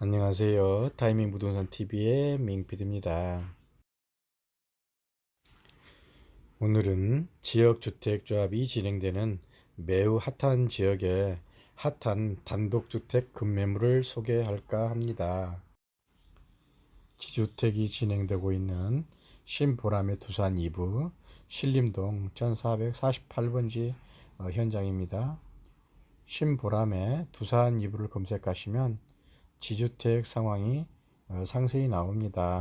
안녕하세요. 타이밍 부동산 TV의 민PD입니다. 오늘은 지역주택조합이 진행되는 매우 핫한 지역의 핫한 단독주택 급매물을 소개할까 합니다. 지주택이 진행되고 있는 신보람의 두산 2부 신림동 1448번지 어, 현장입니다. 신보람의 두산 2부를 검색하시면 지주택 상황이 어, 상세히 나옵니다.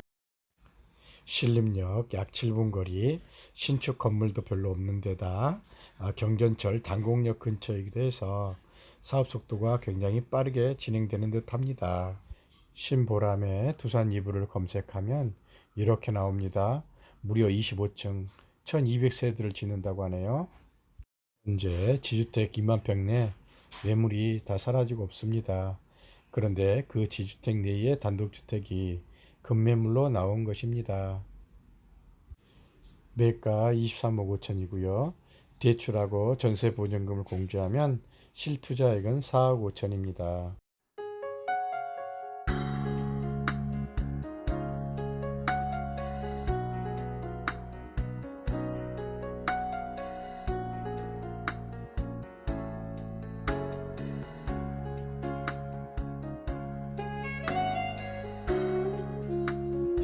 신림역 약 7분 거리 신축 건물도 별로 없는 데다 아, 경전철 단곡역 근처이기도 해서 사업 속도가 굉장히 빠르게 진행되는 듯 합니다. 신보람의 두산 2부를 검색하면 이렇게 나옵니다. 무려 25층 1200세대를 짓는다고 하네요. 현재 지주택 2만 평 내 매물이 다 사라지고 없습니다. 그런데 그 지주택 내의 단독주택이 급매물로 나온 것입니다. 매가 23억 5천이고요. 대출하고 전세 보증금을 공제하면 실투자액은 4억 5천입니다.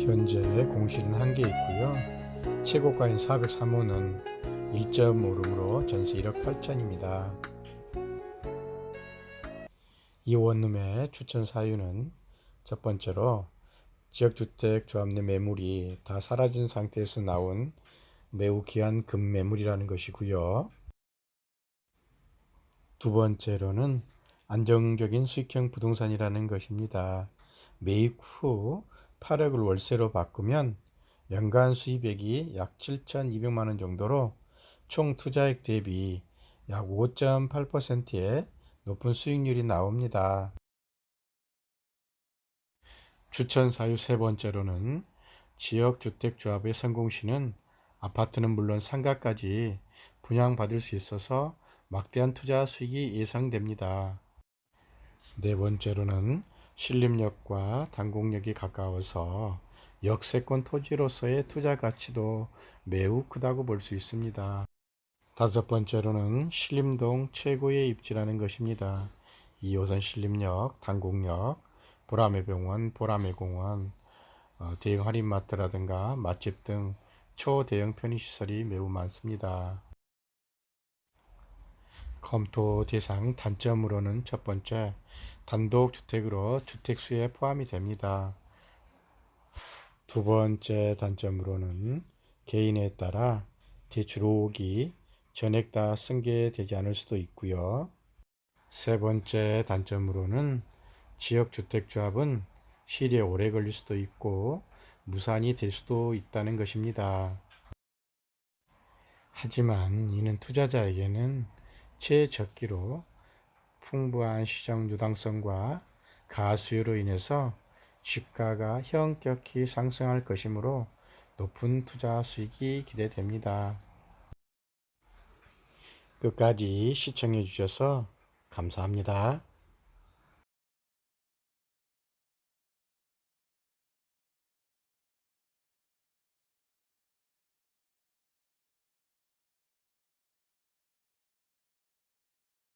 현재 공실은 한 개 있고요. 최고가인 403호는 1.5룸으로 전세 1억 8천입니다. 이 원룸의 추천 사유는 첫 번째로 지역주택 조합 내 매물이 다 사라진 상태에서 나온 매우 귀한 금매물이라는 것이고요. 두 번째로는 안정적인 수익형 부동산이라는 것입니다. 매입 후 8억을 월세로 바꾸면 연간 수입액이 약 7,200만 원 정도로 총 투자액 대비 약 5.8%의 높은 수익률이 나옵니다. 추천 사유 세 번째로는 지역 주택 조합의 성공시는 아파트는 물론 상가까지 분양받을 수 있어서 막대한 투자 수익이 예상됩니다. 네 번째로는 신림역과 단곡역이 가까워서 역세권 토지로서의 투자 가치도 매우 크다고 볼 수 있습니다. 다섯 번째로는 신림동 최고의 입지라는 것입니다. 2호선 신림역, 단곡역, 보라매 병원, 보라매 공원, 어, 대형 할인마트라든가 맛집 등 초대형 편의시설이 매우 많습니다. 검토 대상 단점으로는 첫 번째, 단독주택으로 주택수에 포함이 됩니다. 두 번째 단점으로는 개인에 따라 대출 5억이 전액 다 승계되지 않을 수도 있고요. 세 번째 단점으로는 지역주택조합은 실에 오래 걸릴 수도 있고 무산이 될 수도 있다는 것입니다. 하지만 이는 투자자에게는 최적기로 풍부한 시장 유당성과 가수요로 인해서 주가가 현격히 상승할 것이므로 높은 투자 수익이 기대됩니다. 끝까지 시청해 주셔서 감사합니다.